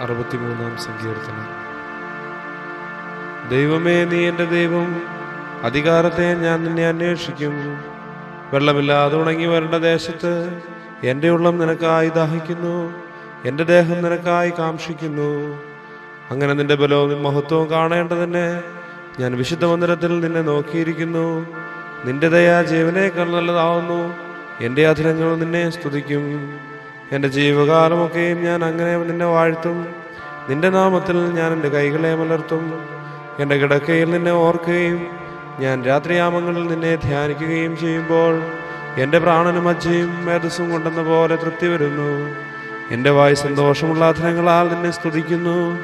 അറുപത്തിമൂന്നാം സങ്കീർത്തനം. ദൈവമേ നീ എന്റെ ദൈവം അധികാരത്തെ ഞാൻ നിന്നെ അന്വേഷിക്കും. വെള്ളമില്ലാതെ ഉണങ്ങി വരേണ്ട ദേശത്ത് എന്റെ ഉള്ളം നിനക്കായി ദാഹിക്കുന്നു എന്റെ ദേഹം നിനക്കായി കാക്ഷിക്കുന്നു. അങ്ങനെ നിന്റെ ബലവും മഹത്വവും കാണേണ്ടതിന് ഞാൻ വിശുദ്ധ മന്ദിരത്തിൽ നിന്നെ നോക്കിയിരിക്കുന്നു. നിന്റെ ദയാ ജീവനേക്കാൾ നല്ലതാവുന്നു. എന്റെ അധരങ്ങൾ നിന്നെ സ്തുതിക്കും. എന്റെ ജീവകാലമൊക്കെയും ഞാൻ അങ്ങനെ നിന്നെ വാഴ്ത്തും. നിന്റെ നാമത്തിൽ ഞാൻ എന്റെ കൈകളെ മലർത്തും. എന്റെ കിടക്കയിൽ നിന്നെ ഓർക്കുകയും ഞാൻ രാത്രിയാമങ്ങളിൽ നിന്നെ ധ്യാനിക്കുകയും ചെയ്യുമ്പോൾ എന്റെ പ്രാണനും അജ്ജയും മേധസ്സും കൊണ്ടെന്ന പോലെ തൃപ്തി വരുന്നു. എന്റെ വായ് സന്തോഷമുള്ള അധനങ്ങളാൽ നിന്നെ സ്തുതിക്കുന്നു.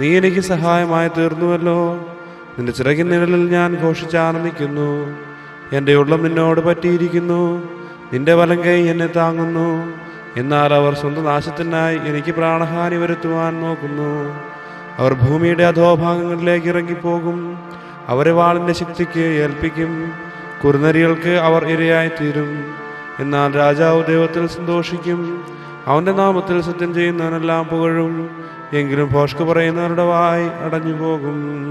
നീ എനിക്ക് സഹായമായി തീർന്നുവല്ലോ. നിന്റെ ചിറകിൻ നിഴലിൽ ഞാൻ ഘോഷിച്ചാനന്ദിക്കുന്നു എന്റെ ഉള്ളം നിന്നോട് പറ്റിയിരിക്കുന്നു. നിന്റെ വലം കൈ എന്നെ താങ്ങുന്നു. എന്നാൽ അവർ സ്വന്തം നാശത്തിനായി എനിക്ക് പ്രാണഹാനി വരുത്തുവാൻ നോക്കുന്നു. അവർ ഭൂമിയുടെ അധോഭാഗങ്ങളിലേക്ക് ഇറങ്ങിപ്പോകും. അവരെ വാളിന്റെ ശക്തിക്ക് ഏൽപ്പിക്കും. കുറുനരികൾക്ക് അവർ ഇരയായിത്തീരും. എന്നാൽ രാജാവ് ദൈവത്തിൽ സന്തോഷിക്കും. അവന്റെ നാമത്തിൽ സത്യം ചെയ്യുന്നവനെല്ലാം പുകഴും. എങ്കിലും ഭോഷ്ക് പറയുന്നവരുടെ വായി അടഞ്ഞു പോകും